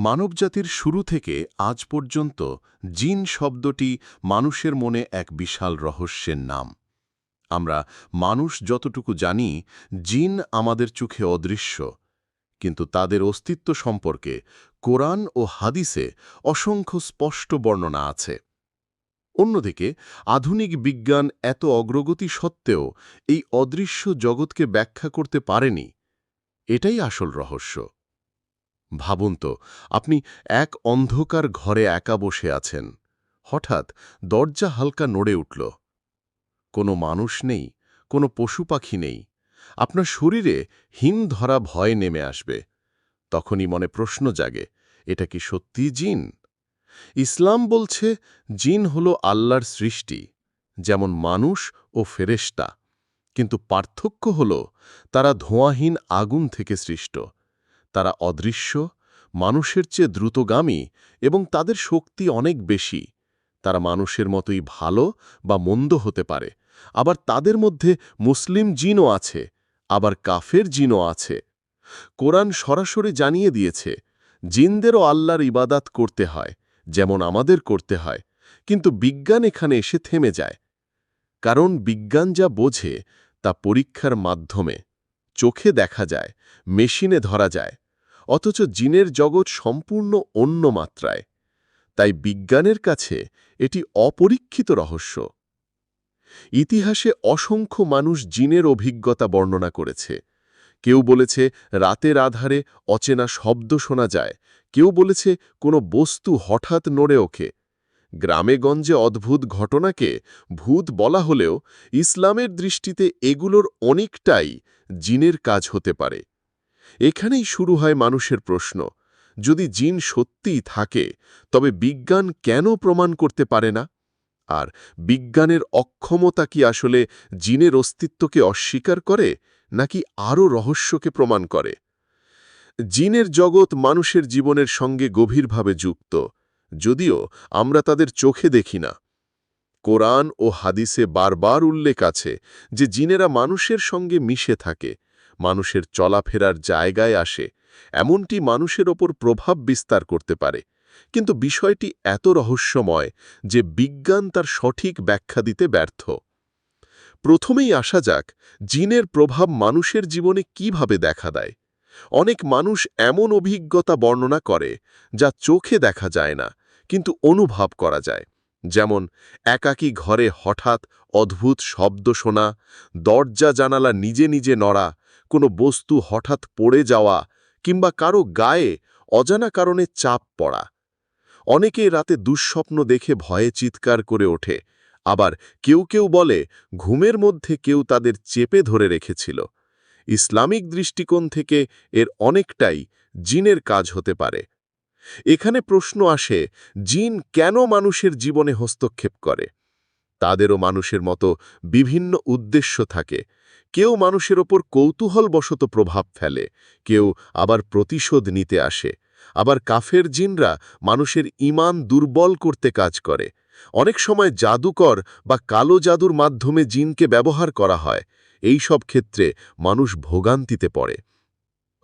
মানবজাতির শুরু থেকে আজ পর্যন্ত জিন শব্দটি মানুষের মনে এক বিশাল রহস্যের নাম। আমরা মানুষ যতটুকু জানি, জিন আমাদের চোখে অদৃশ্য। কিন্তু তাদের অস্তিত্ব সম্পর্কে কোরআন ও হাদিসে অসংখ্য স্পষ্ট বর্ণনা আছে। অন্যদিকে, আধুনিক বিজ্ঞান এত অগ্রগতি সত্ত্বেও এই অদৃশ্য জগৎকে ব্যাখ্যা করতে পারেনি। এটাই আসল রহস্য। ভাবুন তো, আপনি এক অন্ধকার ঘরে একা বসে আছেন। হঠাৎ দরজা হালকা নড়ে উঠল। কোনো মানুষ নেই, কোনো পশু পাখি নেই। আপনার শরীরে হিম ধরা ভয় নেমে আসবে। তখনই মনে প্রশ্ন জাগে, এটা কি সত্যি জিন? ইসলাম বলছে, জিন হল আল্লাহর সৃষ্টি, যেমন মানুষ ও ফেরেশতা। কিন্তু পার্থক্য হল, তারা ধোঁয়াহীন আগুন থেকে সৃষ্ট। তারা অদৃশ্য, মানুষের চেয়ে দ্রুতগামী এবং তাদের শক্তি অনেক বেশি। তারা মানুষের মতোই ভালো বা মন্দ হতে পারে। আবার তাদের মধ্যে মুসলিম জিনও আছে, আবার কাফের জিনও আছে। কোরআন সরাসরি জানিয়ে দিয়েছে, জিনদেরও আল্লাহর ইবাদাত করতে হয়, যেমন আমাদের করতে হয়, কিন্তু বিজ্ঞান এখানে এসে থেমে যায়। কারণ বিজ্ঞান যা বোঝে তা পরীক্ষার মাধ্যমে। চোখে দেখা যায়, মেশিনে ধরা যায়, অথচ জিনের জগৎ সম্পূর্ণ অন্য মাত্রায়। তাই বিজ্ঞানের কাছে এটি অপরীক্ষিত রহস্য। ইতিহাসে অসংখ্য মানুষ জিনের অভিজ্ঞতা বর্ণনা করেছে। কেউ বলেছে রাতের আধারে অচেনা শব্দ শোনা যায়, কেউ বলেছে কোনো বস্তু হঠাৎ নড়ে ওঠে গ্রামেগঞ্জে অদ্ভুত ঘটনাকে ভূত বলা হলেও ইসলামের দৃষ্টিতে এগুলোর অনেকটাই জিনের কাজ হতে পারে। এখানেই শুরু হয় মানুষের প্রশ্ন, যদি জিন সত্যিই থাকে, তবে বিজ্ঞান কেন প্রমাণ করতে পারে না? আর বিজ্ঞানের অক্ষমতা কি আসলে জিনের অস্তিত্বকে অস্বীকার করে, নাকি আরও রহস্যকে প্রমাণ করে? জিনের জগৎ মানুষের জীবনের সঙ্গে গভীরভাবে যুক্ত। যদিও আমরা তাদের চোখে দেখি না। কোরআন ও হাদিসে বারবার উল্লেখ আছে যে জিনেরা মানুষের সঙ্গে মিশে থাকে, মানুষের চলাফেরার জায়গায় আসে, এমনটি মানুষের ওপর প্রভাব বিস্তার করতে পারে। কিন্তু বিষয়টি এত রহস্যময় যে বিজ্ঞান তার সঠিক ব্যাখ্যা দিতে ব্যর্থ। প্রথমেই আসা যাক, জিনের প্রভাব মানুষের জীবনে কীভাবে দেখা দেয়। অনেক মানুষ এমন অভিজ্ঞতা বর্ণনা করে যা চোখে দেখা যায় না কিন্তু অনুভব করা যায়। যেমন, একাকী ঘরে হঠাৎ অদ্ভুত শব্দ শোনা, দরজা জানালা নিজে নিজে নড়া, কোনো বস্তু হঠাৎ পড়ে যাওয়া, কিংবা কারও গায়ে অজানা কারণে চাপ পড়া। অনেকে রাতে দুঃস্বপ্ন দেখে ভয়ে চিৎকার করে ওঠে, আবার কেউ কেউ বলে, ঘুমের মধ্যে কেউ তাদের চেপে ধরে রেখেছিল। ইসলামিক দৃষ্টিকোণ থেকে এর অনেকটাই জিনের কাজ হতে পারে। এখানে প্রশ্ন আসে, জিন কেন মানুষের জীবনে হস্তক্ষেপ করে? তাদেরও মানুষের মতো বিভিন্ন উদ্দেশ্য থাকে। কেউ মানুষের ওপর কৌতূহলবশত প্রভাব ফেলে, কেউ আবার প্রতিশোধ নিতে আসে। আবার কাফের জিনরা মানুষের ইমান দুর্বল করতে কাজ করে। অনেক সময় জাদুকর বা কালো জাদুর মাধ্যমে জিনকে ব্যবহার করা হয়। এই সব ক্ষেত্রে মানুষ ভোগান্তিতে পড়ে।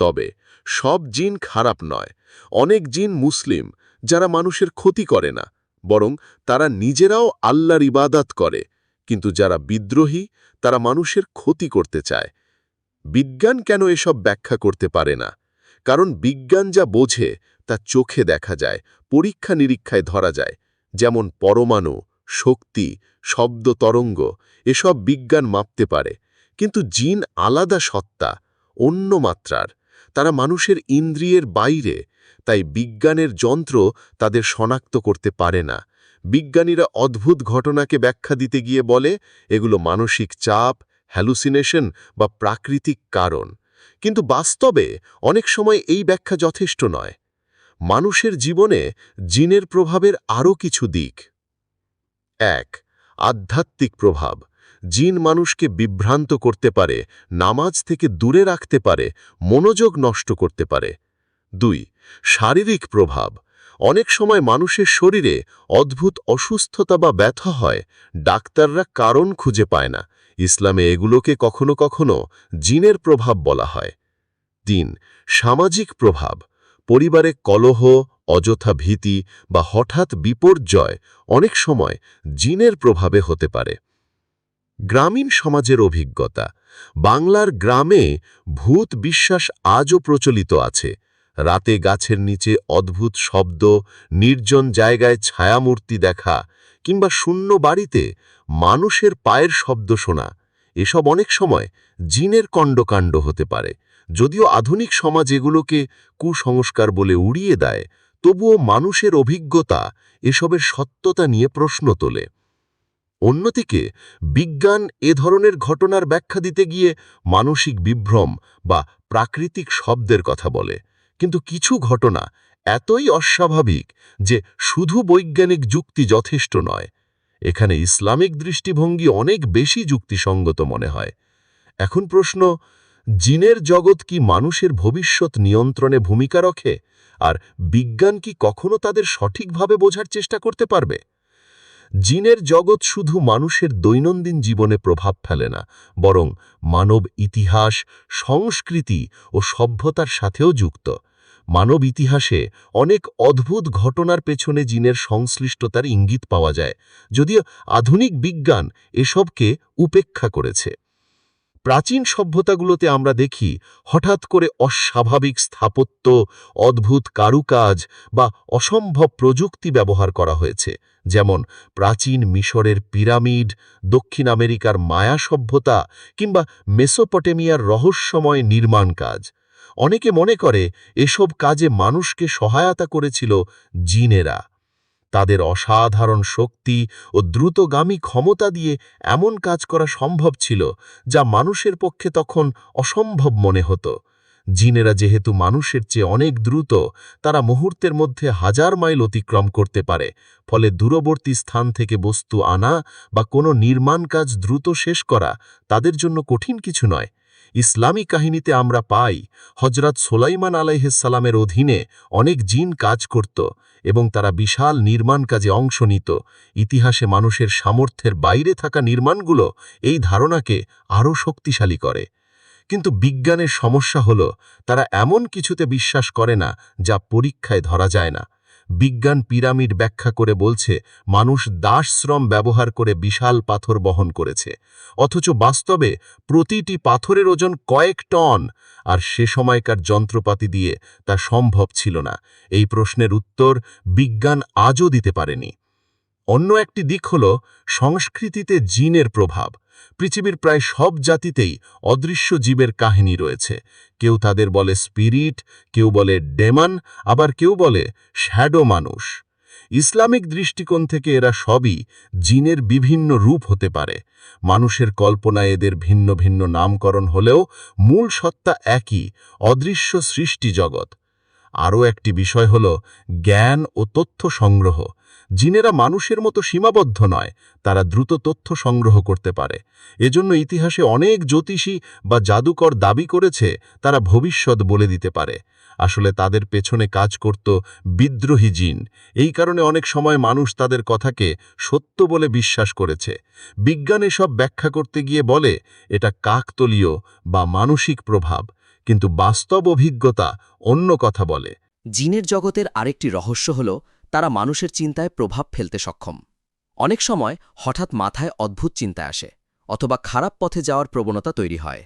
তবে সব জিন খারাপ নয়। অনেক জিন মুসলিম যারা মানুষের ক্ষতি করে না, বরং তারা নিজেরাও আল্লাহর ইবাদাত করে, কিন্তু যারা বিদ্রোহী, তারা মানুষের ক্ষতি করতে চায়। বিজ্ঞান কেন এসব ব্যাখ্যা করতে পারে না? কারণ বিজ্ঞান যা বোঝে, তা চোখে দেখা যায় পরীক্ষা নিরীক্ষায় ধরা যায়, যেমন পরমাণু, শক্তি শব্দ তরঙ্গ এসব বিজ্ঞান মাপতে পারে। কিন্তু জিন আলাদা সত্তা, অন্য মাত্রার। তারা মানুষের ইন্দ্রিয়ের বাইরে তাই বিজ্ঞানের যন্ত্র তাদের শনাক্ত করতে পারে না। বিজ্ঞানীরা অদ্ভুত ঘটনাকে ব্যাখ্যা দিতে গিয়ে বলে, এগুলো মানসিক চাপ হ্যালুসিনেশন বা প্রাকৃতিক কারণ। কিন্তু বাস্তবে অনেক সময় এই ব্যাখ্যা যথেষ্ট নয়। মানুষের জীবনে জিনের প্রভাবের আরও কিছু দিক। এক, আধ্যাত্মিক প্রভাব। জিন মানুষকে বিভ্রান্ত করতে পারে, নামাজ থেকে দূরে রাখতে পারে, মনোযোগ নষ্ট করতে পারে। দুই শারীরিক প্রভাব। অনেক সময় মানুষের শরীরে অদ্ভুত অসুস্থতা বা ব্যথা হয়, ডাক্তাররা কারণ খুঁজে পায় না। ইসলামে এগুলোকে কখনো কখনো জিনের প্রভাব বলা হয়। তিন, সামাজিক প্রভাব। পরিবারে কলহ, অযথা ভীতি বা হঠাৎ বিপর্যয় অনেক সময় জিনের প্রভাবে হতে পারে। গ্রামীণ সমাজের অভিজ্ঞতা। বাংলার গ্রামে ভূত বিশ্বাস আজও প্রচলিত আছে। রাতে গাছের নিচে অদ্ভুত শব্দ, নির্জন জায়গায় ছায়ামূর্তি দেখা, কিংবা শূন্য বাড়িতে মানুষের পায়ের শব্দ শোনা। এসব অনেক সময় জিনের কণ্ডকাণ্ড হতে পারে। যদিও আধুনিক সমাজ এগুলোকে কুসংস্কার বলে উড়িয়ে দেয়, তবুও মানুষের অভিজ্ঞতা এসবের সত্যতা নিয়ে প্রশ্ন তোলে। অন্যদিকে, বিজ্ঞান এ ধরনের ঘটনার ব্যাখ্যা দিতে গিয়ে মানসিক বিভ্রম বা প্রাকৃতিক শব্দের কথা বলে। কিন্তু কিছু ঘটনা এতই অস্বাভাবিক যে শুধু বৈজ্ঞানিক যুক্তি যথেষ্ট নয়। এখানে ইসলামিক দৃষ্টিভঙ্গি অনেক বেশি যুক্তিসঙ্গত মনে হয়। এখন প্রশ্ন, জিনের জগৎ কি মানুষের ভবিষ্যৎ নিয়ন্ত্রণে ভূমিকা রাখে? আর বিজ্ঞান কি কখনো তাদের সঠিকভাবে বোঝার চেষ্টা করতে পারবে? জিনের জগৎ শুধু মানুষের দৈনন্দিন জীবনে প্রভাব ফেলে না, বরং মানব ইতিহাস, সংস্কৃতি ও সভ্যতার সাথেও যুক্ত। মানব ইতিহাসে অনেক অদ্ভুত ঘটনার পেছনে জিনের সংশ্লিষ্টতার ইঙ্গিত পাওয়া যায়, যদিও আধুনিক বিজ্ঞান এসবকে উপেক্ষা করেছে। প্রাচীন সভ্যতাগুলোতে আমরা দেখি, হঠাৎ করে অস্বাভাবিক স্থাপত্য, অদ্ভুত কারুকাজ বা অসম্ভব প্রযুক্তি ব্যবহার করা হয়েছে, যেমন প্রাচীন মিশরের পিরামিড, দক্ষিণ আমেরিকার মায়া সভ্যতা কিংবা মেসোপটেমিয়ার রহস্যময় নির্মাণ কাজ। অনেকে মনে করে এসব কাজে মানুষকে সহায়তা করেছিল জিনেরা। তাদের অসাধারণ শক্তি ও দ্রুতগামী ক্ষমতা দিয়ে এমন কাজ করা সম্ভব ছিল যা মানুষের পক্ষে তখন অসম্ভব মনে হতো। জিনেরা যেহেতু মানুষের চেয়ে অনেক দ্রুত, তারা মুহূর্তের মধ্যে হাজার মাইল অতিক্রম করতে পারে, ফলে দূরবর্তী স্থান থেকে বস্তু আনা বা কোনো নির্মাণ কাজ দ্রুত শেষ করা তাদের জন্য কঠিন কিছু নয়। ইসলামী কাহিনীতে আমরা পাই হজরত সোলাইমান আলাইহিসালামের অধীনে অনেক জিন কাজ করত এবং তারা বিশাল নির্মাণ কাজে অংশ নিত। ইতিহাসে মানুষের সামর্থ্যের বাইরে থাকা নির্মাণগুলো এই ধারণাকে আরও শক্তিশালী করে। কিন্তু বিজ্ঞানের সমস্যা হল, তারা এমন কিছুতে বিশ্বাস করে না যা পরীক্ষায় ধরা যায় না। বিজ্ঞান পিরামিড ব্যাখ্যা করে বলছে, মানুষ দাসশ্রম ব্যবহার করে বিশাল পাথর বহন করেছে। অথচ বাস্তবে প্রতিটি পাথরের ওজন কয়েক টন, আর সে সময়কার যন্ত্রপাতি দিয়ে তা সম্ভব ছিল না। এই প্রশ্নের উত্তর বিজ্ঞান আজও দিতে পারেনি। অন্য একটি দিক হল, সংস্কৃতিতে জিনের প্রভাব। পৃথিবীর প্রায় সব জাতিতেই অদৃশ্য জীবের কাহিনী রয়েছে। কেউ তাদের বলে স্পিরিট, কেউ বলে ডেমান, আবার কেউ বলে শ্যাডো মানুষ। ইসলামিক দৃষ্টিকোণ থেকে এরা সবই জিনের বিভিন্ন রূপ হতে পারে। মানুষের কল্পনায় এদের ভিন্ন ভিন্ন নামকরণ হলেও মূল সত্তা একই, অদৃশ্য সৃষ্টি জগৎ। আরও একটি বিষয় হল জ্ঞান ও তথ্য সংগ্রহ। জিনেরা মানুষের মতো সীমাবদ্ধ নয়, তারা দ্রুত তথ্য সংগ্রহ করতে পারে। এজন্য ইতিহাসে অনেক জ্যোতিষী বা জাদুকর দাবি করেছে, তারা ভবিষ্যৎ বলে দিতে পারে। আসলে তাদের পেছনে কাজ করত বিদ্রোহী জিন। এই কারণে অনেক সময় মানুষ তাদের কথাকে সত্য বলে বিশ্বাস করেছে। বিজ্ঞান এসব ব্যাখ্যা করতে গিয়ে বলে, এটা কাকতলীয় বা মানসিক প্রভাব। কিন্তু বাস্তব অভিজ্ঞতা অন্য কথা বলে। জিনের জগতের আরেকটি রহস্য হল তারা মানুষের চিন্তায় প্রভাব ফেলতে সক্ষম। অনেক সময় হঠাৎ মাথায় অদ্ভুত চিন্তা আসে, অথবা খারাপ পথে যাওয়ার প্রবণতা তৈরি হয়।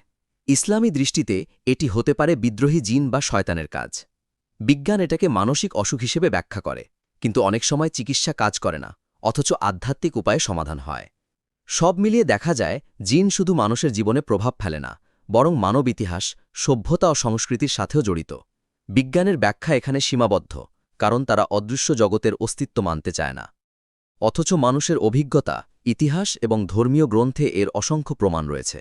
ইসলামী দৃষ্টিতে এটি হতে পারে বিদ্রোহী জিন বা শয়তানের কাজ। বিজ্ঞান এটাকে মানসিক অসুখ হিসেবে ব্যাখ্যা করে, কিন্তু অনেক সময় চিকিৎসা কাজ করে না, অথচ আধ্যাত্মিক উপায়ে সমাধান হয়। সব মিলিয়ে দেখা যায়, জিন শুধু মানুষের জীবনে প্রভাব ফেলে না, বরং মানব ইতিহাস, সভ্যতা ও সংস্কৃতির সাথেও জড়িত। বিজ্ঞানের ব্যাখ্যা এখানে সীমাবদ্ধ। কারণ তারা অদৃশ্য জগতের অস্তিত্ব মানতে চায় না। অথচ মানুষের অভিজ্ঞতা, ইতিহাস এবং ধর্মীয় গ্রন্থে এর অসংখ্য প্রমাণ রয়েছে।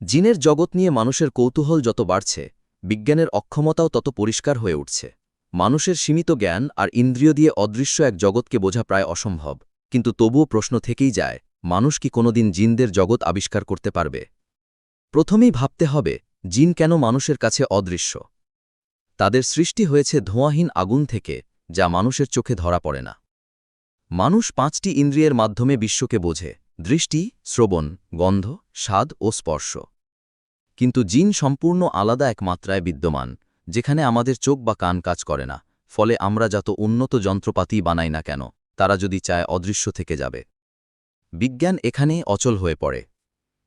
জিনের জগৎ নিয়ে মানুষের কৌতূহল যত বাড়ছে, বিজ্ঞানের অক্ষমতাও তত পরিষ্কার হয়ে উঠছে। মানুষের সীমিত জ্ঞান আর ইন্দ্রিয় দিয়ে অদৃশ্য এক জগৎকে বোঝা প্রায় অসম্ভব। কিন্তু তবুও প্রশ্ন থেকেই যায়, মানুষ কি কোনোদিন জিনদের জগৎ আবিষ্কার করতে পারবে? প্রথমেই ভাবতে হবে, জিন কেন মানুষের কাছে অদৃশ্য? তাদের সৃষ্টি হয়েছে ধোঁয়াহীন আগুন থেকে, যা মানুষের চোখে ধরা পড়ে না। মানুষ পাঁচটি ইন্দ্রিয়ের মাধ্যমে বিশ্বকে বোঝে, দৃষ্টি, শ্রবণ, গন্ধ, স্বাদ ও স্পর্শ। কিন্তু জিন সম্পূর্ণ আলাদা এক মাত্রায় বিদ্যমান, যেখানে আমাদের চোখ বা কান কাজ করে না, ফলে আমরা যত উন্নত যন্ত্রপাতি বানাই না কেন, তারা যদি চায় অদৃশ্য থেকে যাবে। বিজ্ঞান এখানেই অচল হয়ে পড়ে।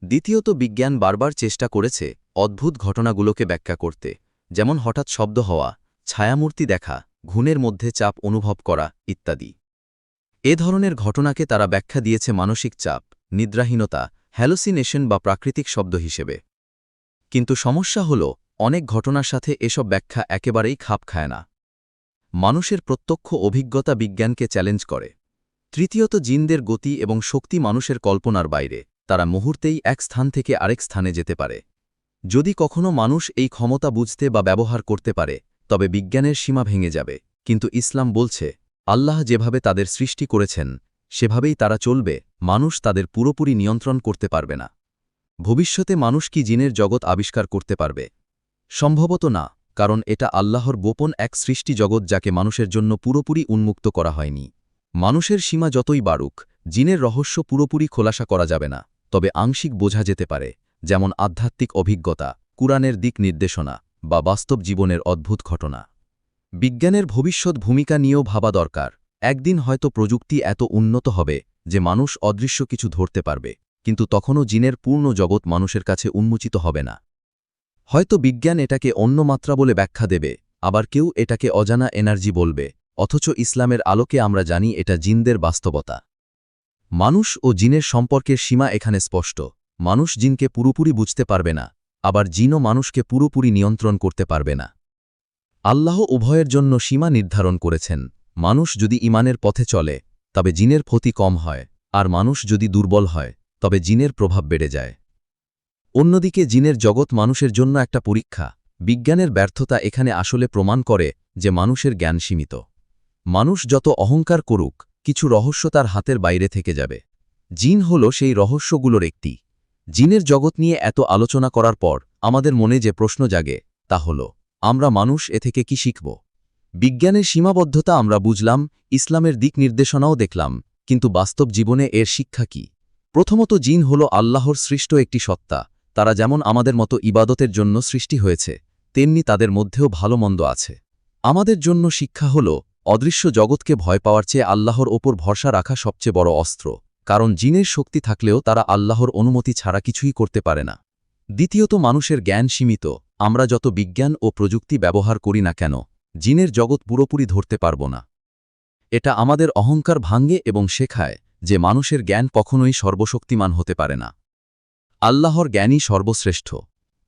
দ্বিতীয়ত বিজ্ঞান বারবার চেষ্টা করেছে অদ্ভুত ঘটনাগুলোকে ব্যাখ্যা করতে। যেমন হঠাৎ শব্দ হওয়া, ছায়ামূর্তি দেখা, ঘুণের মধ্যে চাপ অনুভব করা, ইত্যাদি। এ ধরনের ঘটনাকে তারা ব্যাখ্যা দিয়েছে মানসিক চাপ, নিদ্রাহীনতা, হ্যালোসিনেশন বা প্রাকৃতিক শব্দ হিসেবে। কিন্তু সমস্যা হল, অনেক ঘটনার সাথে এসব ব্যাখ্যা একেবারেই খাপ খায় না। মানুষের প্রত্যক্ষ অভিজ্ঞতা বিজ্ঞানকে চ্যালেঞ্জ করে। তৃতীয়ত জিনদের গতি এবং শক্তি মানুষের কল্পনার বাইরে, তারা মুহূর্তেই এক স্থান থেকে আরেক স্থানে যেতে পারে। যদি কখনো মানুষ এই ক্ষমতা বুঝতে বা ব্যবহার করতে পারে, তবে বিজ্ঞানের সীমা ভেঙে যাবে। কিন্তু ইসলাম বলছে, আল্লাহ যেভাবে তাদের সৃষ্টি করেছেন, সেভাবেই তারা চলবে, মানুষ তাদের পুরোপুরি নিয়ন্ত্রণ করতে পারবে না। ভবিষ্যতে মানুষ কি জিনের জগৎ আবিষ্কার করতে পারবে? সম্ভবত না, কারণ এটা আল্লাহর গোপন এক সৃষ্টি জগৎ যাকে মানুষের জন্য পুরোপুরি উন্মুক্ত করা হয়নি। মানুষের সীমা যতই বাড়ুক, জিনের রহস্য পুরোপুরি খোলাসা করা যাবে না, তবে আংশিক বোঝা যেতে পারে। যেমন আধ্যাত্মিক অভিজ্ঞতা, কুরআনের দিক নির্দেশনা বা বাস্তব জীবনের অদ্ভুত ঘটনা। বিজ্ঞানের ভবিষ্যৎ ভূমিকা নিয়েও ভাবা দরকার। একদিন হয়তো প্রযুক্তি এত উন্নত হবে যে মানুষ অদৃশ্য কিছু ধরতে পারবে, কিন্তু তখনও জিনের পূর্ণ জগৎ মানুষের কাছে উন্মোচিত হবে না। হয়তো বিজ্ঞান এটাকে অন্য মাত্রা বলে ব্যাখ্যা দেবে, আবার কেউ এটাকে অজানা এনার্জি বলবে, অথচ ইসলামের আলোকে আমরা জানি এটা জিনদের বাস্তবতা। মানুষ ও জিনের সম্পর্কের সীমা এখানে স্পষ্ট। মানুষ জিনকে পুরোপুরি বুঝতে পারবে না, আবার জিনও মানুষকে পুরোপুরি নিয়ন্ত্রণ করতে পারবে না। আল্লাহ উভয়ের জন্য সীমা নির্ধারণ করেছেন, মানুষ যদি ইমানের পথে চলে, তবে জিনের ক্ষতি কম হয়, আর মানুষ যদি দুর্বল হয়, তবে জিনের প্রভাব বেড়ে যায়। অন্যদিকে জিনের জগৎ মানুষের জন্য একটা পরীক্ষা, বিজ্ঞানের ব্যর্থতা এখানে আসলে প্রমাণ করে যে মানুষের জ্ঞান সীমিত। মানুষ যত অহংকার করুক, কিছু রহস্য তার হাতের বাইরে থেকে যাবে। জিন হল সেই রহস্যগুলোর একটি জিনের জগৎ নিয়ে এত আলোচনা করার পর আমাদের মনে যে প্রশ্ন জাগে, তা হল, আমরা মানুষ এ থেকে কি শিখব? বিজ্ঞানের সীমাবদ্ধতা আমরা বুঝলাম, ইসলামের দিক নির্দেশনাও দেখলাম, কিন্তু বাস্তব জীবনে এর শিক্ষা কি? প্রথমত জিন হল আল্লাহর সৃষ্ট একটি সত্তা, তারা যেমন আমাদের মতো ইবাদতের জন্য সৃষ্টি হয়েছে, তেমনি তাদের মধ্যেও ভালো মন্দ আছে। আমাদের জন্য শিক্ষা হল, অদৃশ্য জগৎকে ভয় পাওয়ার চেয়ে আল্লাহর ওপর ভরসা রাখা সবচেয়ে বড় অস্ত্র। কারণ জিনের শক্তি থাকলেও তারা আল্লাহর অনুমতি ছাড়া কিছুই করতে পারে না। দ্বিতীয়ত, মানুষের জ্ঞান সীমিত। আমরা যত বিজ্ঞান ও প্রযুক্তি ব্যবহার করি না কেন, জিনের জগৎ পুরোপুরি ধরতে পারব না। এটা আমাদের অহংকার ভাঙ্গে এবং শেখায় যে মানুষের জ্ঞান কখনোই সর্বশক্তিমান হতে পারে না। আল্লাহর জ্ঞানই সর্বশ্রেষ্ঠ।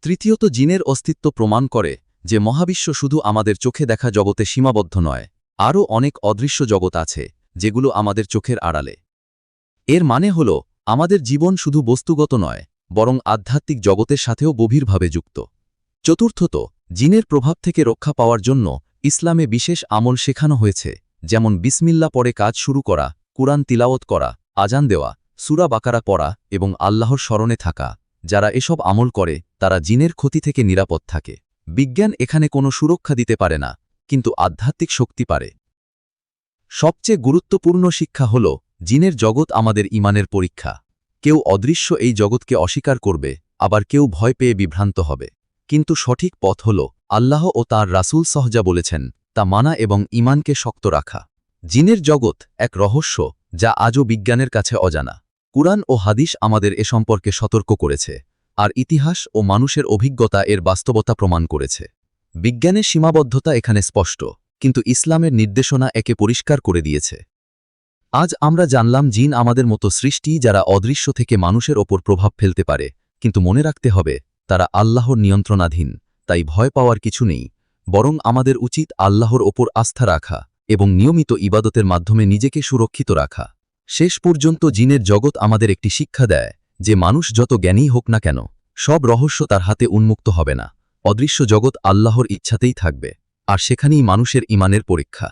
তৃতীয়ত, জিনের অস্তিত্ব প্রমাণ করে যে মহাবিশ্ব শুধু আমাদের চোখে দেখা জগতে সীমাবদ্ধ নয়, আরও অনেক অদৃশ্য জগৎ আছে, যেগুলো আমাদের চোখের আড়ালে। এর মানে হল, আমাদের জীবন শুধু বস্তুগত নয়, বরং আধ্যাত্মিক জগতের সাথেও গভীরভাবে যুক্ত। চতুর্থত, জিনের প্রভাব থেকে রক্ষা পাওয়ার জন্য ইসলামে বিশেষ আমল শেখানো হয়েছে, যেমন বিসমিল্লা পরে কাজ শুরু করা, কুরআন তিলাওত করা, আজান দেওয়া, সুরা বাকারা পড়া এবং আল্লাহর স্মরণে থাকা, যারা এসব আমল করে, তারা জিনের ক্ষতি থেকে নিরাপদ থাকে। বিজ্ঞান এখানে কোনো সুরক্ষা দিতে পারে না, কিন্তু আধ্যাত্মিক শক্তি পারে। সবচেয়ে গুরুত্বপূর্ণ শিক্ষা হল জিনের জগৎ আমাদের ইমানের পরীক্ষা। কেউ অদৃশ্য এই জগৎকে অস্বীকার করবে, আবার কেউ ভয় পেয়ে বিভ্রান্ত হবে। কিন্তু সঠিক পথ হল, আল্লাহ ও তার রাসূল সহজা বলেছেন, তা মানা এবং ইমানকে শক্ত রাখা। জিনের জগৎ এক রহস্য, যা আজও বিজ্ঞানের কাছে অজানা। কুরআন ও হাদিস আমাদের এ সম্পর্কে সতর্ক করেছে, আর ইতিহাস ও মানুষের অভিজ্ঞতা এর বাস্তবতা প্রমাণ করেছে। বিজ্ঞানের সীমাবদ্ধতা এখানে স্পষ্ট, কিন্তু ইসলামের নির্দেশনা একে পরিষ্কার করে দিয়েছে। আজ আমরা জানলাম জিন আমাদের মতো সৃষ্টি যারা অদৃশ্য থেকে মানুষের ওপর প্রভাব ফেলতে পারে, কিন্তু মনে রাখতে হবে, তারা আল্লাহর নিয়ন্ত্রণাধীন, তাই ভয় পাওয়ার কিছু নেই, বরং আমাদের উচিত আল্লাহর ওপর আস্থা রাখা এবং নিয়মিত ইবাদতের মাধ্যমে নিজেকে সুরক্ষিত রাখা। শেষ পর্যন্ত জিনের জগৎ আমাদের একটি শিক্ষা দেয় যে মানুষ যত জ্ঞানী হোক না কেন, সব রহস্য তার হাতে উন্মুক্ত হবে না, অদৃশ্য জগৎ আল্লাহর ইচ্ছাতেই থাকবে, আর সেখানেই মানুষের ইমানের পরীক্ষা।